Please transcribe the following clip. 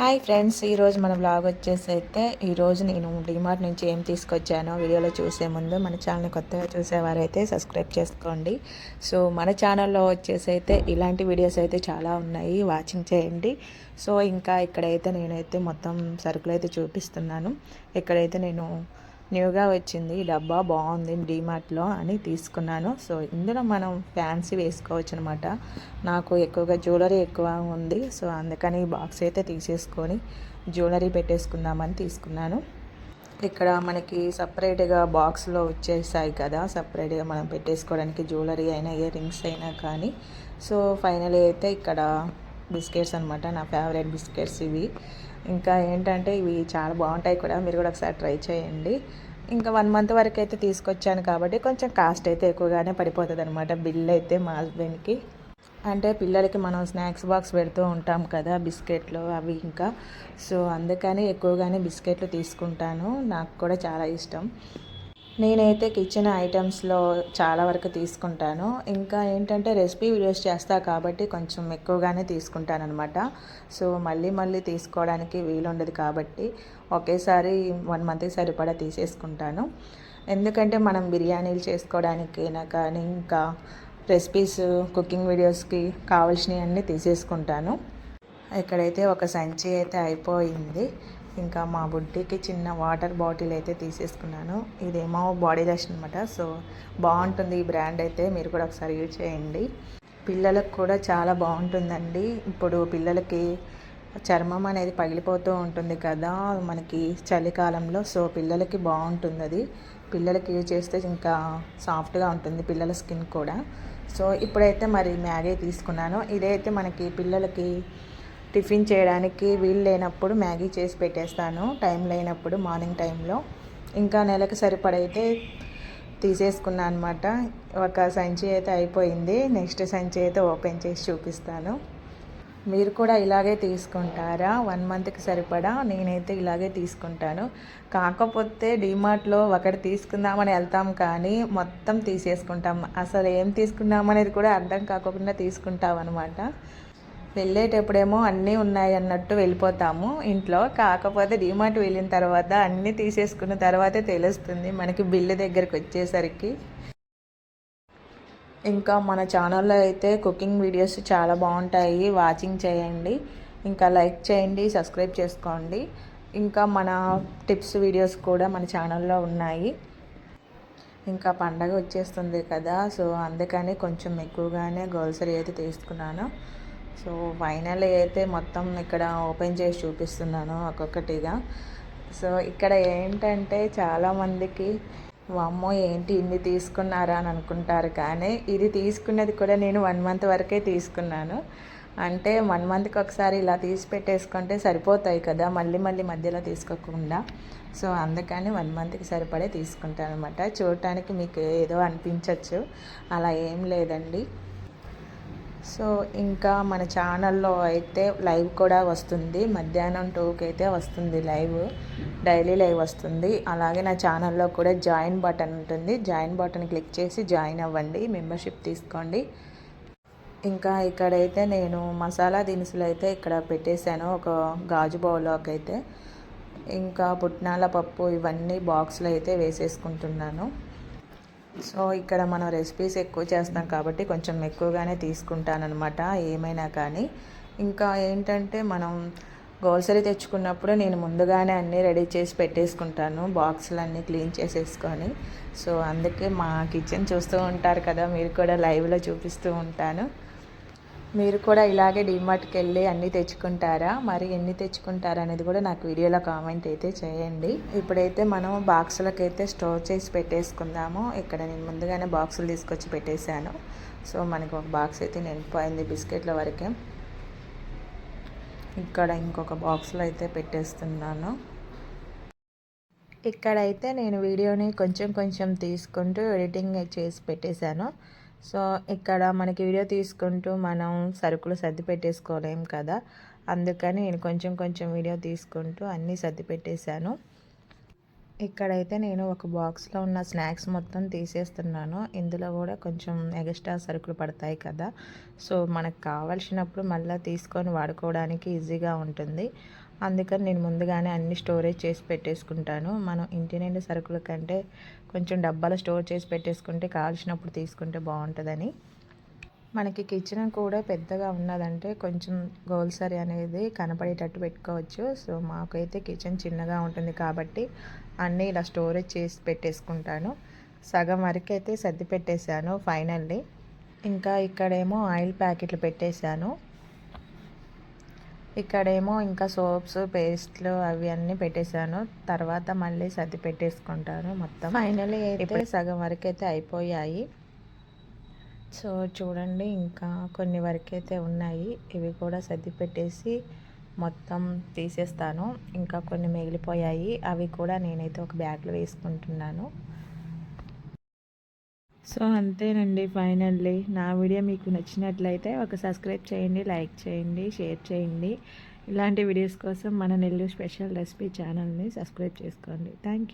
Hi friends ఈరోజు మన blog వచ్చేసి అయితే ఈరోజు నేను డిమార్ట్ నుంచి ఏం తీసుకొచ్చానో వీడియోలో చూసే ముందు మన ఛానల్ కొత్తగా చూసేవారైతే సబ్స్క్రైబ్ చేసుకోండి. సో మన ఛానల్లో వచ్చేసి అయితే ఇలాంటి వీడియోస్ అయితే చాలా ఉన్నాయి. వాచింగ్ చేయండి. సో ఇంకా ఇక్కడైతే నేనైతే మొత్తం సరుకులు అయితే చూపిస్తున్నాను. ఇక్కడైతే నేను న్యూగా వచ్చింది. ఈ డబ్బా బాగుంది డీమార్ట్లో అని తీసుకున్నాను. సో ఇందులో మనం ఫ్యాన్సీ వేసుకోవచ్చు అనమాట నాకు ఎక్కువగా జ్యువెలరీ ఎక్కువ ఉంది. సో అందుకని బాక్స్ అయితే తీసేసుకొని జ్యువెలరీ పెట్టేసుకుందామని తీసుకున్నాను. ఇక్కడ మనకి సపరేట్గా బాక్స్లో వచ్చేసాయి కదా. సపరేట్గా మనం పెట్టేసుకోవడానికి జ్యువెలరీ అయినా ఇయర్ రింగ్స్ అయినా కానీ. సో ఫైనల్ అయితే ఇక్కడ బిస్కెట్స్ అనమాట నా ఫేవరెట్ బిస్కెట్స్ ఇవి. ఇంకా ఏంటంటే ఇవి చాలా బాగుంటాయి కూడా మీరు కూడా ఒకసారి ట్రై చేయండి. ఇంకా వన్ మంత్ వరకు అయితే తీసుకొచ్చాను కాబట్టి కొంచెం కాస్ట్ అయితే ఎక్కువగానే పడిపోతుంది అనమాట బిల్ అయితే మా హస్బెండ్కి. అంటే పిల్లలకి మనం స్నాక్స్ బాక్స్ పెడుతూ ఉంటాం కదా బిస్కెట్లు అవి ఇంకా. సో అందుకని ఎక్కువగానే బిస్కెట్లు తీసుకుంటాను నాకు కూడా చాలా ఇష్టం. నేనైతే కిచెన్ ఐటమ్స్లో చాలా వరకు తీసుకుంటాను. ఇంకా ఏంటంటే రెసిపీ వీడియోస్ చేస్తా కాబట్టి కొంచెం ఎక్కువగానే తీసుకుంటాను అనమాట సో మళ్ళీ మళ్ళీ తీసుకోవడానికి వీలుండదు కాబట్టి ఒకేసారి వన్ మంత్కి సరిపడా తీసేసుకుంటాను. ఎందుకంటే మనం బిర్యానీలు చేసుకోవడానికి కానీ ఇంకా రెసిపీస్ కుకింగ్ వీడియోస్కి కావాల్సినవి అన్నీ తీసేసుకుంటాను. ఇక్కడైతే ఒక సంచి అయితే అయిపోయింది. ఇంకా మా బుడ్డికి చిన్న వాటర్ బాటిల్ అయితే తీసేసుకున్నాను. ఇదేమో బాడీ లష్ అనమాట సో బాగుంటుంది ఈ బ్రాండ్ అయితే. మీరు కూడా ఒకసారి యూజ్ చేయండి. పిల్లలకు కూడా చాలా బాగుంటుందండి. ఇప్పుడు పిల్లలకి చర్మం అనేది పగిలిపోతూ ఉంటుంది కదా మనకి చలికాలంలో. సో పిల్లలకి బాగుంటుంది అది. పిల్లలకి యూజ్ చేస్తే ఇంకా సాఫ్ట్గా ఉంటుంది పిల్లల స్కిన్ కూడా. సో ఇప్పుడైతే మరి మ్యాగీ తీసుకున్నాను. ఇదైతే మనకి పిల్లలకి టిఫిన్ చేయడానికి వీలు లేనప్పుడు మ్యాగీ చేసి పెట్టేస్తాను. టైం లేనప్పుడు మార్నింగ్ టైంలో. ఇంకా నెలకు సరిపడైతే తీసేసుకున్నాను అనమాట ఒక సంచి అయితే అయిపోయింది. నెక్స్ట్ సంచి అయితే ఓపెన్ చేసి చూపిస్తాను. మీరు కూడా ఇలాగే తీసుకుంటారా? వన్ మంత్కి సరిపడా? నేనైతే ఇలాగే తీసుకుంటాను. కాకపోతే డిమార్ట్లో ఒకటి తీసుకుందామని వెళ్తాం కానీ మొత్తం తీసేసుకుంటాం. అసలు ఏం తీసుకున్నామనేది కూడా అర్థం కాకుండా తీసుకుంటాం అనమాట వెళ్ళేటప్పుడేమో అన్నీ ఉన్నాయి అన్నట్టు వెళ్ళిపోతాము. ఇంట్లో కాకపోతే డిమార్ట్ వెళ్ళిన తర్వాత అన్నీ తీసేసుకున్న తర్వాతే తెలుస్తుంది మనకి బిల్లు దగ్గరికి వచ్చేసరికి. ఇంకా మన ఛానల్లో అయితే కుకింగ్ వీడియోస్ చాలా బాగుంటాయి. వాచింగ్ చేయండి. ఇంకా లైక్ చేయండి సబ్స్క్రైబ్ చేసుకోండి. ఇంకా మన టిప్స్ వీడియోస్ కూడా మన ఛానల్లో ఉన్నాయి. ఇంకా పండగ వచ్చేస్తుంది కదా సో అందుకని కొంచెం ఎక్కువగానే గోల్సరీ అయితే తీసుకున్నాను. సో ఫైనల్ అయితే మొత్తం ఇక్కడ ఓపెన్ చేసి చూపిస్తున్నాను ఒక్కొక్కటిగా. సో ఇక్కడ ఏంటంటే చాలామందికి అమ్మో ఏంటి ఇన్ని తీసుకున్నారా? అని అనుకుంటారు. కానీ ఇది తీసుకున్నది కూడా నేను వన్ మంత్ వరకే తీసుకున్నాను. అంటే వన్ మంత్కి ఒకసారి ఇలా తీసి పెట్టేసుకుంటే సరిపోతాయి కదా మళ్ళీ మళ్ళీ మధ్యలో తీసుకోకుండా. సో అందుకని వన్ మంత్కి సరిపడే తీసుకుంటాను అనమాట చూడటానికి మీకు ఏదో అనిపించవచ్చు అలా ఏం లేదండి. సో ఇంకా మన ఛానల్లో అయితే లైవ్ కూడా వస్తుంది. మధ్యాహ్నం టూకి అయితే వస్తుంది లైవ్. డైలీ లైవ్ వస్తుంది. అలాగే నా ఛానల్లో కూడా జాయిన్ బటన్ ఉంటుంది. జాయిన్ బటన్ క్లిక్ చేసి జాయిన్ అవ్వండి. మెంబర్షిప్ తీసుకోండి. ఇంకా ఇక్కడైతే నేను మసాలా దినుసులు అయితే ఇక్కడ పెట్టేశాను. ఒక గాజు బౌల్లోకి అయితే. ఇంకా పుట్నాల పప్పు ఇవన్నీ బాక్స్లో అయితే వేసేసుకుంటున్నాను. సో ఇక్కడ మనం రెసిపీస్ ఎక్కువ చేస్తాం కాబట్టి కొంచెం ఎక్కువగానే తీసుకుంటానమాట ఏమైనా కానీ. ఇంకా ఏంటంటే మనం గోల్సరీ తెచ్చుకున్నప్పుడు నేను ముందుగానే అన్నీ రెడీ చేసి పెట్టేసుకుంటాను బాక్సులు అన్నీ క్లీన్ చేసేసుకొని. సో అందుకే మా కిచెన్ చూస్తూ ఉంటారు కదా మీరు కూడా లైవ్లో చూపిస్తూ ఉంటాను. మీరు కూడా ఇలాగే డిమార్ట్కి వెళ్ళి అన్నీ తెచ్చుకుంటారా? మరి ఎన్ని తెచ్చుకుంటారా అనేది కూడా నాకు వీడియోలో కామెంట్ అయితే చేయండి. ఇప్పుడైతే మనం బాక్సులకు అయితే స్టోర్ చేసి పెట్టేసుకుందాము. ఇక్కడ నేను ముందుగానే బాక్సులు తీసుకొచ్చి పెట్టేశాను. సో మనకి ఒక బాక్స్ అయితే నిండిపోయింది బిస్కెట్ల వరకే. ఇక్కడ ఇంకొక బాక్స్లో అయితే పెట్టేస్తున్నాను. ఇక్కడైతే నేను వీడియోని కొంచెం కొంచెం తీసుకుంటూ ఎడిటింగ్ చేసి పెట్టేశాను. సో ఇక్కడ మనకి వీడియో తీసుకుంటూ మనం సరుకులు సర్ది పెట్టేసుకోలేం కదా. అందుకని నేను కొంచెం కొంచెం వీడియో తీసుకుంటూ అన్నీ సర్ది పెట్టేశాను ఇక్కడైతే నేను ఒక బాక్స్లో ఉన్న స్నాక్స్ మొత్తం తీసేస్తున్నాను. ఇందులో కూడా కొంచెం ఎగస్ట్రా సరుకులు పడతాయి కదా. సో మనకు కావాల్సినప్పుడు మళ్ళీ తీసుకొని వాడుకోవడానికి ఈజీగా ఉంటుంది. అందుకని నేను ముందుగానే అన్ని స్టోరేజ్ చేసి పెట్టేసుకుంటాను. మనం ఇంటి నిండి సరుకుల కంటే కొంచెం డబ్బాలు స్టోర్ చేసి పెట్టేసుకుంటే కావాల్సినప్పుడు తీసుకుంటే బాగుంటుందని. మనకి కిచెన్ కూడా పెద్దగా ఉన్నదంటే కొంచెం గోల్సరి అనేది కనపడేటట్టు పెట్టుకోవచ్చు. సో మాకైతే కిచెన్ చిన్నగా ఉంటుంది కాబట్టి అన్నీ ఇలా స్టోరేజ్ చేసి పెట్టేసుకుంటాను. సగం వరకు అయితే సర్ది పెట్టేశాను ఫైనల్లీ. ఇంకా ఇక్కడేమో ఆయిల్ ప్యాకెట్లు పెట్టేశాను. ఇక్కడేమో ఇంకా సోప్స్ పేస్ట్లు అవి అన్నీ పెట్టేశాను. తర్వాత మళ్ళీ సర్ది పెట్టేసుకుంటాను మొత్తం. ఫైనల్లీ అయితే సగం వరకు అయితే అయిపోయాయి. సో చూడండి ఇంకా కొన్ని వరకు అయితే ఉన్నాయి. ఇవి కూడా సర్ది పెట్టేసి మొత్తం తీసేస్తాను. ఇంకా కొన్ని మిగిలిపోయాయి. అవి కూడా నేనైతే ఒక బ్యాగ్లో వేసుకుంటున్నాను. సో అంతేనండి ఫైనల్లీ. నా వీడియో మీకు నచ్చినట్లయితే ఒక సబ్స్క్రైబ్ చేయండి లైక్ చేయండి షేర్ చేయండి. ఇలాంటి వీడియోస్ కోసం మన నెల్లూరు స్పెషల్ రెసిపీ ఛానల్ని సబ్స్క్రైబ్ చేసుకోండి. Thank you